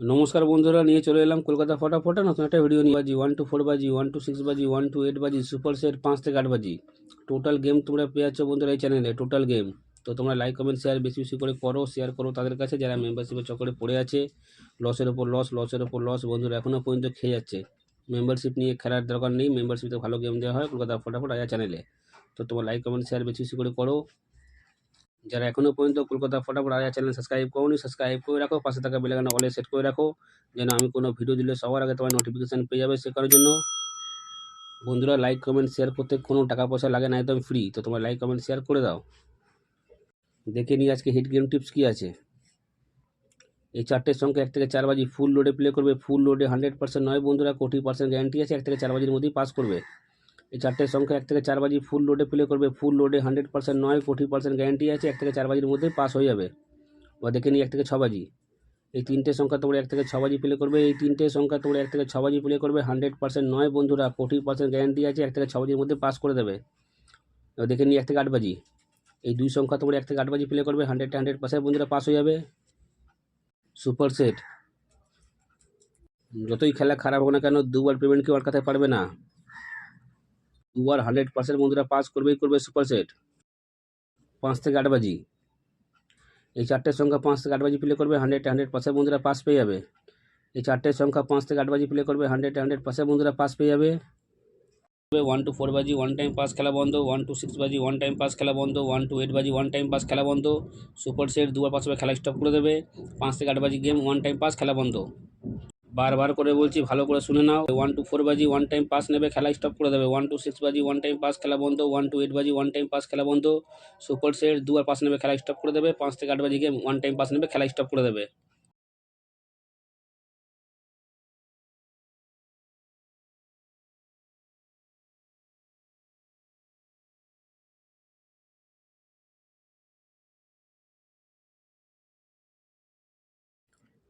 নমস্কার বন্ধুরা, নিয়ে চলে এলাম কলকাতা ফটাফটে। নতুন একটা ভিডিও নিয়ে বাজি ওয়ান টু ফোর বাজি ওয়ান টু সিক্স বাজি ওয়ান টু এইট বাজি সুপার সেট পাঁচ থেকে আট বাজি। টোটাল গেম তোমরা পেয়ে যাচ্ছ বন্ধুরা এই চ্যানেলে টোটাল গেম তো তোমরা লাইক কমেন্ট শেয়ার বেশি বেশি করে করো শেয়ার করো তাদের কাছে যারা মেম্বারশিপের চক্করে পড়ে আছে। লসের ওপর লস লসের ওপর লস বন্ধুরা এখনও পর্যন্ত খেয়ে যাচ্ছে। মেম্বারশিপ নিয়ে খেলার দরকার নেই মেম্বারশিপে ভালো গেম দেওয়া হয়, কলকাতা ফটাফট আয়া চ্যানেলে তো তোমার লাইক কমেন্ট শেয়ার বেশি বেশি করে করো। যারা এখনও পর্যন্ত কলকাতা ফটাফট আয়া চ্যানেল সাবস্ক্রাইব করোনি সাবস্ক্রাইব করে রাখো, পাশে থাকা বেলাগানে অলে সেট করে রাখো, যেন আমি কোনো ভিডিও দিলে সবার আগে তোমার নোটিফিকেশান পেয়ে যাবে সে জন্য। বন্ধুরা লাইক কমেন্ট শেয়ার করতে কোনো টাকা পয়সা লাগে না, একদম ফ্রি তো তোমার লাইক কমেন্ট শেয়ার করে দাও। দেখে নিই আজকে হিট গেম টিপস কী আছে? এই চারটের সঙ্গে এক থেকে চার বাজি ফুল লোডে প্লে করবে। ফুল লোডে হান্ড্রেড পার্সেন্ট নয় বন্ধুরা, কোটি পার্সেন্ট গ্যারান্টি আছে, এক থেকে চার বাজির মধ্যেই পাস করবে। এই চারটে সংখ্যা, এক থেকে চার বাজি ফুল লোডে প্লে করবে। ফুল লোডে হান্ড্রেড পার্সেন্ট নয়, কোটি পার্সেন্ট গ্যারান্টি আছে, এক থেকে চার বাজির মধ্যে পাস হয়ে যাবে। বা দেখে নিই এক থেকে ছ বাজি। এই তিনটে সংখ্যা তোমরা এক থেকে ছ বাজি প্লে করবে। এই তিনটে সংখ্যা তোমরা এক থেকে ছ বাজি প্লে করবে। হান্ড্রেড পার্সেন্ট নয় বন্ধুরা, কোটি পার্সেন্ট গ্যারান্টি আছে, এক থেকে ছ বাজির মধ্যে পাস করে দেবে। দেখে নিই এক থেকে আট বাজি। এই দুই সংখ্যা তোমরা এক থেকে আট বাজি প্লে করবে হান্ড্রেড হান্ড্রেড পার্সেন্ট বন্ধুরা পাস হয়ে যাবে। সুপার সেট যতই খেলা খারাপ হোক না কেন, দুবার পেমেন্ট কেউ আটকাতে পারবে না। দুবার হান্ড্রেড পার্সেন্ট বন্ধুরা পাস করবেই করবে সুপার সেট পাঁচ থেকে আট বাজি। এই চারটের সংখ্যা পাঁচ থেকে আট বাজি প্লে করবে হান্ড্রেড হান্ড্রেড পার্সেন্ট বন্ধুরা পাস পেয়ে যাবে। এই চারটের সংখ্যা পাঁচ থেকে আট বাজি প্লে করবে হান্ড্রেড হান্ড্রেড পার্সেন্ট বন্ধুরা পাস পেয়ে যাবে। ওয়ান টু ফোর বাজি ওয়ান টাইম পাস খেলা বন্ধ ওয়ান টু সিক্স বাজি ওয়ান টাইম পাস খেলা বন্ধ ওয়ান টু এইট বাজি ওয়ান টাইম পাস খেলা বন্ধ। সুপার সেট দুবার হবে খেলা স্টপ করে দেবে। পাঁচ থেকে আট বাজি গেম ওয়ান টাইম পাস খেলা বন্ধ। বারবার করে বলছি, ভালো করে শুনে নাও। ওয়ান টু ফোর বাজি ওয়ান টাইম পাস নেবে, খেলা স্টপ করে দেবে। ওয়ান টু সিক্স বাজি ওয়ান টাইম পাস খেলা বন্ধ। ওয়ান টু এইট বাজি ওয়ান টাইম পাস খেলা বন্ধ। সুপার সেট দুবার পাস নেবে, খেলা স্টপ করে দেবে। পাঁচ থেকে আট বাজি গেম ওয়ান টাইম পাস নেবে, খেলা স্টপ করে দেবে।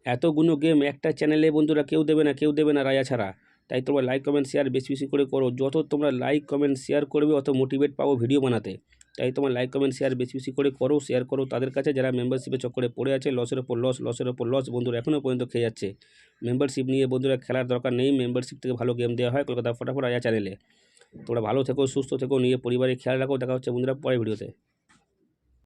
এতগুলো গেম একটা চ্যানেলে বন্ধুরা কেউ দেবে না, কেউ দেবে না রায়া ছাড়া। তাই তোমরা লাইক কমেন্ট শেয়ার বেশি বেশি করে করো। যত তোমরা লাইক কমেন্ট শেয়ার করবে, অত মোটিভেট পাবো ভিডিও বানাতে। তাই তোমার লাইক কমেন্ট শেয়ার বেশি বেশি করে করো শেয়ার করো তাদের কাছে। যারা মেম্বারশিপের চক্করে পড়ে আছে লসের ওপর লস লসের ওপর লস বন্ধুরা এখনও পর্যন্ত খেয়ে যাচ্ছে। মেম্বারশিপ নিয়ে বন্ধুরা খেলার দরকার নেই। মেম্বারশিপ থেকে ভালো গেম দেওয়া হয় কলকাতা ফটাফট আয়া চ্যানেলে তোমরা ভালো থেকো, সুস্থ থেকো, নিয়ে পরিবারে খেয়াল রাখো। দেখা হচ্ছে বন্ধুরা পরে ভিডিওতে